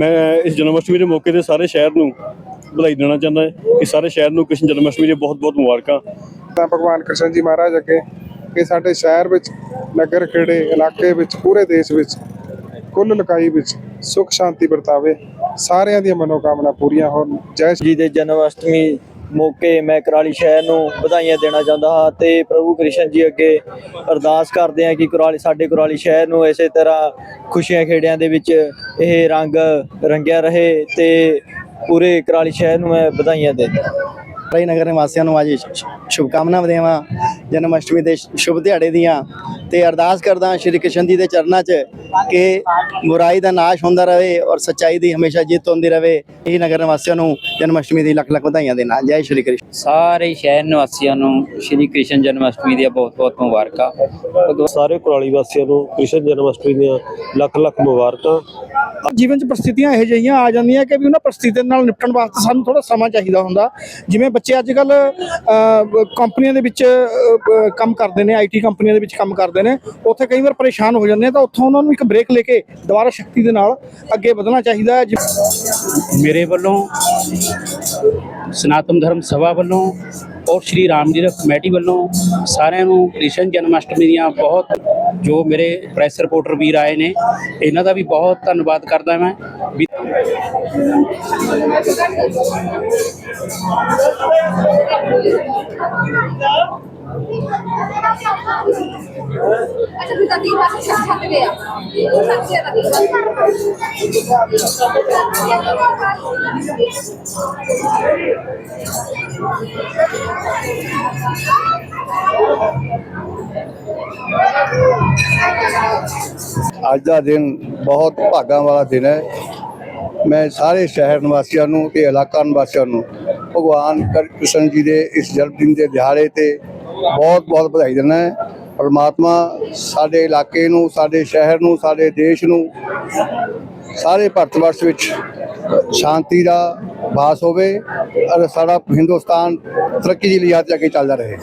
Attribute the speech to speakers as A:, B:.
A: ਮੈਂ ਇਸ ਜਨਮ ਅਸ਼ਟਮੀ ਦੇ ਮੌਕੇ ਤੇ ਸਾਰੇ ਸ਼ਹਿਰ ਨੂੰ ਵਧਾਈ ਦੇਣਾ ਚਾਹੁੰਦਾ ਹਾਂ ਕਿ ਸਾਰੇ ਸ਼ਹਿਰ ਨੂੰ ਕ੍ਰਿਸ਼ਨ ਜਨਮ ਅਸ਼ਟਮੀ ਦੀਆਂ ਬਹੁਤ-ਬਹੁਤ ਮੁਬਾਰਕਾਂ।
B: ਤਾਂ ਭਗਵਾਨ ਕ੍ਰਿਸ਼ਨ ਜੀ ਮਹਾਰਾਜ ਅੱਗੇ ਕਿ ਸਾਡੇ ਸ਼ਹਿਰ ਵਿੱਚ ਨਗਰ ਖੇੜੇ ਇਲਾਕੇ ਵਿੱਚ ਪੂਰੇ ਦੇਸ਼ ਵਿੱਚ ਕੁੱਲ ਲਕਾਈ ਵਿੱਚ ਸੁਖ ਸ਼ਾਂਤੀ ਵਰਤਾਵੇ ਸਾਰਿਆਂ ਦੀਆਂ ਮਨੋਕਾਮਨਾ ਪੂਰੀਆਂ ਹੋਣ। ਜੈ ਸ਼੍ਰੀ
C: ਜੀ ਦੇ ਜਨਮ ਅਸ਼ਟਮੀ ਮੌਕੇ ਮੈਂ ਕਰਾਲੀ ਸ਼ਹਿਰ ਨੂੰ ਵਧਾਈਆਂ ਦੇਣਾ ਚਾਹੁੰਦਾ ਹਾਂ ਤੇ ਪ੍ਰਭੂ ਕ੍ਰਿਸ਼ਨ ਜੀ ਅੱਗੇ ਅਰਦਾਸ ਕਰਦੇ ਹਾਂ ਕਿ ਕੁਰਾਲੀ ਸਾਡੇ ਕੁਰਾਲੀ ਸ਼ਹਿਰ ਨੂੰ ਇਸੇ ਤਰ੍ਹਾਂ ਖੁਸ਼ੀਆਂ ਖੇੜਿਆਂ ਦੇ ਵਿੱਚ ਇਹ ਰੰਗ ਰੰਗਿਆ ਰਹੇ ਤੇ ਪੂਰੇ ਕਰਾਲੀ ਸ਼ਹਿਰ ਨੂੰ ਮੈਂ ਵਧਾਈਆਂ
D: ਦੇ ਨਗਰ ਨਿਵਾਸੀਆਂ ਨੂੰ ਅੱਜ ਸ਼ੁਭਕਾਮਨਾਵਾਂ ਦੇਵਾਂ। ਜਨਮ ਅਸ਼ਟਮੀ ਦੇ ਸ਼ੁਭ ਦਿਹਾੜੇ ਦੀਆਂ। ਤੇ ਅਰਦਾਸ ਕਰਦਾ ਹਾਂ ਸ਼੍ਰੀ ਕ੍ਰਿਸ਼ਨ ਜੀ ਦੇ ਚਰਨਾਂ 'ਚ ਕਿ ਬੁਰਾਈ ਦਾ ਨਾਸ਼ ਹੁੰਦਾ ਰਹੇ ਔਰ ਸੱਚਾਈ ਦੀ ਹਮੇਸ਼ਾ ਜਿੱਤ ਹੁੰਦੀ ਰਹੇ। ਇਹ ਨਗਰ ਨਿਵਾਸੀਆਂ ਨੂੰ ਜਨਮ ਅਸ਼ਟਮੀ ਦੀ ਲੱਖ ਲੱਖ ਵਧਾਈਆਂ ਦੇਣਾ ਜੈ ਸ਼੍ਰੀ ਕ੍ਰਿਸ਼ਨ।
E: ਸਾਰੇ ਸ਼ਹਿਰ ਨਿਵਾਸੀਆਂ ਨੂੰ ਸ਼੍ਰੀ ਕ੍ਰਿਸ਼ਨ ਜਨਮ ਅਸ਼ਟਮੀ ਦੀਆਂ ਬਹੁਤ-ਬਹੁਤ ਮੁਬਾਰਕਾਂ।
A: ਸਾਰੇ ਕੁਰਾਲੀ ਵਾਸੀਆਂ ਨੂੰ ਕ੍ਰਿਸ਼ਨ ਜਨਮ ਅਸ਼ਟਮੀ ਦੀਆਂ ਲੱਖ-ਲੱਖ ਮੁਬਾਰਕਾਂ।
F: ਜੀਵਨ 'ਚ ਪ੍ਰਸਥਿਤੀਆਂ ਇਹੋ ਜਿਹੀਆਂ ਆ ਜਾਂਦੀਆਂ ਕਿ ਵੀ ਉਹਨਾਂ ਪ੍ਰਸਥਿਤੀਆਂ ਨਾਲ ਨਿਪਟਣ ਵਾਸਤੇ ਸਾਨੂੰ ਥੋੜਾ ਸਮਾਂ ਚਾਹੀਦਾ ਹੁੰਦਾ। ਜਿਵੇਂ ਬੱਚੇ ਅੱਜ ਕੱਲ ਕੰਪਨੀਆਂ ਦੇ ਵਿੱਚ ਕੰਮ ਕਰਦੇ ਨੇ ਆਈਟੀ ਕੰਪਨੀਆਂ ਦੇ ਵਿੱਚ ਕੰਮ ਕਰਦੇ ਨੇ। ਉੱਥੇ ਕਈ ਵਾਰ ਪਰੇਸ਼ਾਨ ਹੋ ਜਾਂਦੇ ਆ, ਤਾਂ ਉੱਥੋਂ ਉਹਨਾਂ ਨੂੰ ਇੱਕ ਬ੍ਰੇਕ ਲੈ ਕੇ ਦੁਬਾਰਾ ਸ਼ਕਤੀ ਦੇ ਨਾਲ ਅੱਗੇ ਵਧਣਾ ਚਾਹੀਦਾ ਹੈ।
G: ਮੇਰੇ ਵੱਲੋਂ ਸਨਾਤਨ ਧਰਮ ਸਭਾ ਵੱਲੋਂ ਔਰ ਸ਼੍ਰੀ ਰਾਮ ਜੀ ਕਮੇਟੀ ਵੱਲੋਂ ਸਾਰਿਆਂ ਨੂੰ ਕ੍ਰਿਸ਼ਨ ਜਨਮ ਅਸ਼ਟਮੀ ਦੀਆਂ ਬਹੁਤ ਜੋ ਮੇਰੇ ਪ੍ਰੈਸ ਰਿਪੋਰਟਰ ਵੀਰ ਆਏ ਨੇ, ਇਹਨਾਂ ਦਾ ਵੀ ਬਹੁਤ ਧੰਨਵਾਦ ਕਰਦਾ ਮੈਂ।
D: ਅੱਜ ਦਾ ਦਿਨ ਬਹੁਤ ਭਾਗਾਂ ਵਾਲਾ ਦਿਨ ਹੈ। ਮੈਂ ਸਾਰੇ ਸ਼ਹਿਰ ਨਿਵਾਸੀਆਂ ਨੂੰ ਤੇ ਇਲਾਕਾ ਨਿਵਾਸੀਆਂ ਨੂੰ ਭਗਵਾਨ ਕ੍ਰਿਸ਼ਨ ਜੀ ਦੇ ਇਸ ਜਨਮ ਦਿਨ ਦੇ ਦਿਹਾੜੇ ਤੇ ਬਹੁਤ ਬਹੁਤ ਵਧਾਈ ਦਿੰਦਾ ਪਰਮਾਤਮਾ ਸਾਡੇ ਇਲਾਕੇ ਨੂੰ, ਸਾਡੇ ਸ਼ਹਿਰ ਨੂੰ, ਸਾਡੇ ਦੇਸ਼ ਨੂੰ, ਸਾਰੇ ਭਾਰਤ ਵਰਸ਼ ਵਿੱਚ ਸ਼ਾਂਤੀ ਦਾ ਵਾਸ ਹੋਵੇ ਔਰ ਸਾਡਾ ਹਿੰਦੁਸਤਾਨ ਤਰੱਕੀ ਦੀ ਲਿਆਤ ਅੱਗੇ ਚੱਲਦਾ ਰਹੇ।